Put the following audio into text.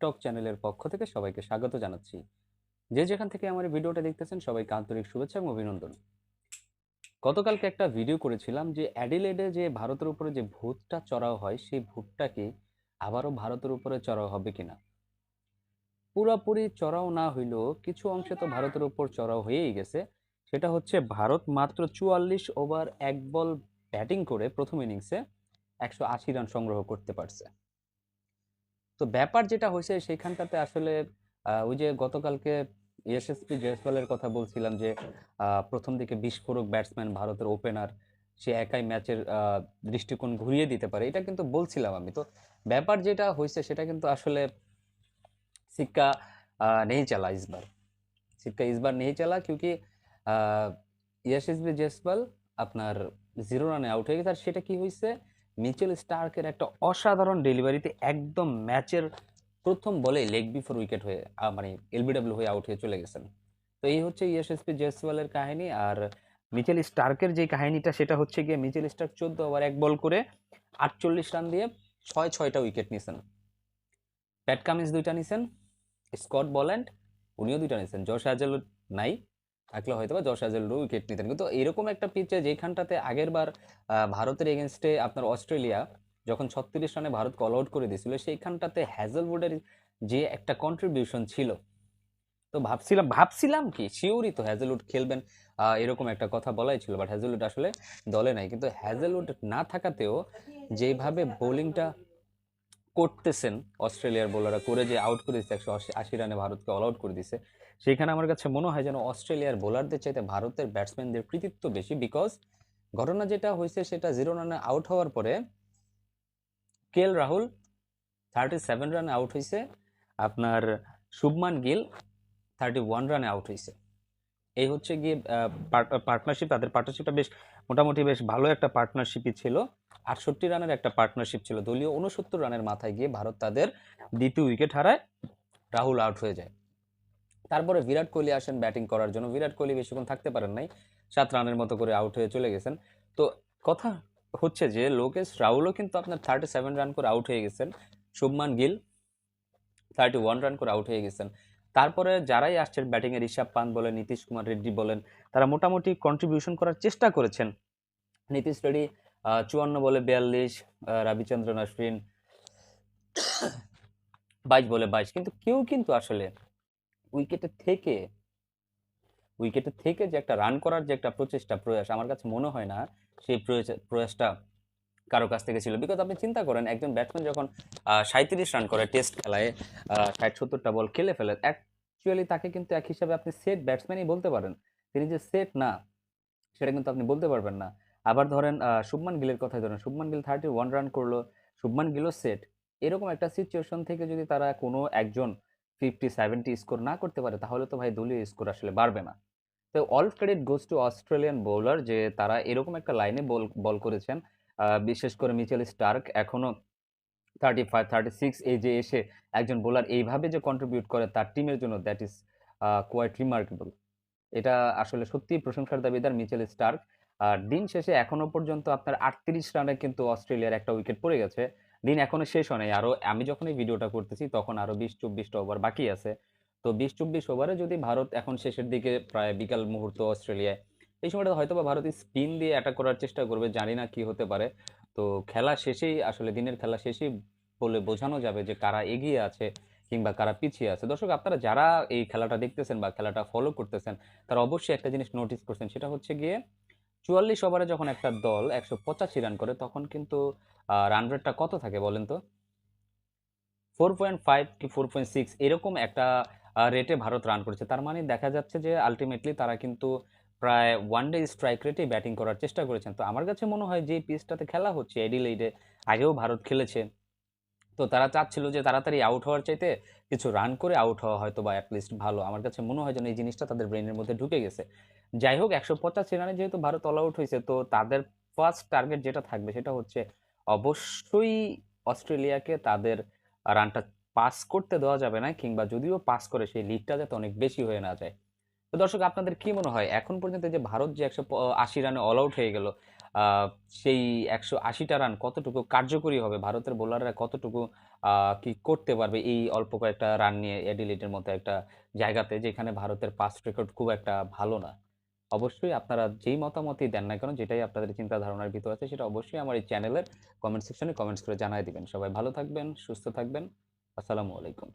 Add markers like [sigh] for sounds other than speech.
টক চ্যানেলের পক্ষ থেকে সবাইকে স্বাগত জানাচ্ছি। যে যেখান থেকে আমার ভিডিওটা দেখতেছেন, সবাইকে আন্তরিক শুভেচ্ছা এবং অভিনন্দন। গতকালকে একটা ভিডিও করেছিলাম যে অ্যাডিলেডে যে ভারতের উপরে যে ভূতটা চড়াও হয়, সেই ভূতটা কি আবারও ভারতের উপরে চড়াও হবে কিনা? পুরোপুরি চড়াও না হইলেও কিছু অংশে তো ভারতের উপর চড়াও হয়েই গেছে। সেটা হচ্ছে ভারত মাত্র চুয়াল্লিশ ওভার এক বল ব্যাটিং করে প্রথম ইনিংসে একশো আশি রান সংগ্রহ করতে পারছে। তো ব্যাপার যেটা হয়েছে সেইখানটাতে আসলে ওই যে গতকালকে এসএসপি জয়সওয়ালের কথা বলছিলাম যে প্রথম দিকে বিস্ফোরক ব্যাটসম্যান ভারতের ওপেনার, সে একাই ম্যাচের দৃষ্টিকোণ ঘুরিয়ে দিতে পারে, এটা কিন্তু বলছিলাম আমি। তো ব্যাপার যেটা হয়েছে সেটা কিন্তু আসলে সিক্কা নেই চালা ইসবার। সিক্কা ইসবার নেই চালা কিউকি ইয়েসএসবি জয়সওয়াল আপনার জিরো রানে আউট হয়ে গেছে। আর সেটা কি হয়েছে? মিচেল স্টার্কের একটা অসাধারণ ডেলিভারিতে একদম ম্যাচের প্রথম বলে লেগ বিফোর উইকেট হয়ে মানে এলবিডব্লিউ হয়ে আউট হয়ে চলে গেছেন। তো এই হচ্ছে ইয়শস্পি জয়সওয়ালের কাহিনী আর মিচেল স্টার্কের যে কাহিনীটা সেটা হচ্ছে গিয়ে মিচেল স্টার্ক চোদ্দ ওভার এক বল করে আটচল্লিশ রান দিয়ে ছয় ছয়টা উইকেট নিয়েছেন প্যাট কামিন্স দুইটা নিছেন, স্কট বল্যান্ড উনিও দুইটা নিয়েছেন জশ হ্যাজেল নাই থাকলে হয়তো বা জশ হ্যাজেলও উইকেট নিতেন। কিন্তু এরকম একটা পিচে যেখানটাতে আগের বার ভারতের এগেনস্টে আপনার অস্ট্রেলিয়া যখন ছত্রিশ রানে ভারতকে অল আউট করে দিয়েছিল, সেইখানটাতে হ্যাজেলউডের যে একটা কন্ট্রিবিউশন ছিল, তো ভাবছিলাম ভাবছিলাম কি? শিওরই তো হ্যাজেলউড খেলবেন এরকম একটা কথা বলাই ছিল বাট হ্যাজেলউড আসলে দলে নাই। কিন্তু হ্যাজেলউড না থাকাতেও যেভাবে বোলিংটা করতেছেন, অস্ট্রেলিয়ার বোলাররা করে যে আউট করে দিচ্ছে একশো আশি রানে ভারতকে অল আউট করে দিচ্ছে সেখানে আমার কাছে মনে হয় যেন অস্ট্রেলিয়ার বোলারদের চাইতে ভারতের ব্যাটসম্যানদের কৃতিত্ব বেশি বিকজ ঘটনা যেটা হয়েছে সেটা জিরো রানে আউট হওয়ার পরে কেএল রাহুল থার্টি সেভেন রানে আউট হয়েছে আপনার শুভমান গিল থার্টি ওয়ান রানে আউট হয়েছে এই হচ্ছে গিয়ে পার্টনারশিপ তাদের পার্টনারশিপটা বেশ মোটামুটি বেশ ভালো একটা পার্টনারশিপই ছিল। আটষট্টি রানের একটা পার্টনারশিপ ছিল। দলীয় উনসত্তর রানের মাথায় গিয়ে ভারত তাদের দ্বিতীয় উইকেট হারায়। রাহুল আউট হয়ে যায়। তারপরে বিরাট কোহলি আসেন ব্যাটিং করার জন্য। বিরাট কোহলি বেশিক্ষণ থাকতে পারেন নাই, সাত রানের মতো করে আউট হয়ে চলে গেছেন। তো কথা হচ্ছে যে, লোকেশ রাহুলও কিন্তু আপনার থার্টি সেভেন রান করে আউট হয়ে গেছেন। Shubman Gill thirty one run করে আউট হয়ে গেছেন। তারপরে যারাই আসছেন ব্যাটিংয়ে ঋষভ পান বলেন, নীতিশ কুমার রেড্ডি বলেন, তারা মোটামুটি কন্ট্রিবিউশন করার চেষ্টা করেছেন। নীতিশ রেড্ডি চুয়ান্ন বলে বিয়াল্লিশ রবিচন্দ্রন অশ্বিন, [coughs] বাইশ বলে বাইশ। কিন্তু কেউ কিন্তু আসলে উইকেটে থেকে উইকেটে থেকে যে একটা রান করার যে একটা প্রচেষ্টা, প্রয়াস, আমার কাছে মনে হয় না সেই প্রয়াস- প্রয়াসটা কারও কাছ থেকে ছিল। বিকজ আপনি চিন্তা করেন, একজন ব্যাটসম্যান যখন সাঁত্রিশ রান করে টেস্ট খেলায় ষাট সত্তরটা বল খেলে ফেলে অ্যাকচুয়ালি তাকে কিন্তু এক হিসাবে আপনি সেট ব্যাটসম্যানই বলতে পারেন। তিনি যে সেট না, সেটা কিন্তু আপনি বলতে পারবেন না। আবার ধরেন শুভমান গিলের কথাই ধরেন, Shubman Gill thirty one run করল, শুভমান গিলও সেট এরকম একটা সিচুয়েশন থেকে যদি তারা কোনো একজন ফিফটি সেভেন্টি স্কোর না করতে পারে, তাহলে তো ভাই দলীয় স্কোর আসলে বাড়বে না। তো all credit goes to Australian bowler যে তারা এরকম একটা লাইনে বল বল করেছেন বিশেষ করে মিচেল স্টার্ক এখনও থার্টি ফাইভ থার্টি সিক্স এজে এসে একজন বোলার এইভাবে যে কন্ট্রিবিউট করে তার টিমের জন্য দ্যাট ইজ কোয়াইট রিমার্কেবল এটা আসলে সত্যিই প্রশংসার দাবিদার মিচেল স্টার্ক আর দিন শেষে এখনও পর্যন্ত আপনার আটত্রিশ রানে কিন্তু অস্ট্রেলিয়ার একটা উইকেট পড়ে গেছে। দিন এখনও শেষ হয় নাই। আরও আমি যখন এই ভিডিওটা করতেছি, তখন আরও বিশ, চব্বিশটা ওভার বাকি আছে। তো বিশ, চব্বিশ ওভারে যদি ভারত এখন শেষের দিকে প্রায় বিকাল মুহূর্ত অস্ট্রেলিয়ায়, এই সময়টা হয়তো বা ভারত স্পিন দিয়ে অ্যাটাক করার চেষ্টা করবে, জানি না কি হতে পারে। তো খেলা শেষেই, আসলে দিনের খেলা শেষেই বলে বোঝানো যাবে যে কারা এগিয়ে আছে কিংবা কারা পিছিয়ে আছে। দর্শক, আপনারা যারা এই খেলাটা দেখতেছেন বা খেলাটা ফলো করতেছেন, তারা অবশ্যই একটা জিনিস নোটিস করছেন, সেটা হচ্ছে গিয়ে চুয়াল্লিশ ওভারে যখন একটা দল একশো পঁচাশি রান করে, তখন কিন্তু রান রেটটা কত থাকে বলেন তো? ফোর পয়েন্ট ফাইভ কি ফোর পয়েন্ট সিক্স এরকম একটা রেটে ভারত রান করেছে। তার মানে দেখা যাচ্ছে যে আলটিমেটলি তারা কিন্তু প্রায় ওয়ান ডে স্ট্রাইক রেটে ব্যাটিং করার চেষ্টা করেছেন। তো আমার কাছে মনে হয় যে পিচটাতে খেলা হচ্ছে এডিলেইডে আগেও ভারত খেলেছে। তো তারা চাচ্ছিল যে তাড়াতাড়ি আউট হওয়ার চাইতে কিছু রান করে আউট হওয়া হয়তো বা অ্যাটলিস্ট ভালো। আমার কাছে মনে হয় যেন এই জিনিসটা তাদের ব্রেনের মধ্যে ঢুকে গেছে। যাই হোক একশো পঁচাশি রানে যেহেতু ভারত অল আউট হয়েছে, তো তাদের ফার্স্ট টার্গেট যেটা থাকবে সেটা হচ্ছে অবশ্যই অস্ট্রেলিয়াকে তাদের রানটা পাস করতে দেওয়া যাবে না, কিংবা যদিও পাস করে, সেই লিডটা যাতে অনেক বেশি হয়ে না যায়। তো দর্শক, আপনাদের কি মনে হয়? এখন পর্যন্ত যে ভারত যে একশো আশি রানে অল আউট হয়ে গেল সেই একশো আশিটা রান কতটুকু কার্যকরী হবে? ভারতের বোলাররা কতটুকু কি করতে পারবে? এই অল্প কয়েকটা রান নিয়ে অ্যাডিলেডের মতো একটা জায়গাতে, যেখানে ভারতের পাস রেকর্ড খুব একটা ভালো না। অবশ্যই আপনারা যেই মতামতই দেন না কেন, যেটাই আপনাদের চিন্তা ধারণার ভিতর আছে, সেটা অবশ্যই আমার এই চ্যানেলের কমেন্ট সেকশনে কমেন্টস করে জানাই দিবেন। সবাই ভালো থাকবেন, সুস্থ থাকবেন। আসসালামু আলাইকুম।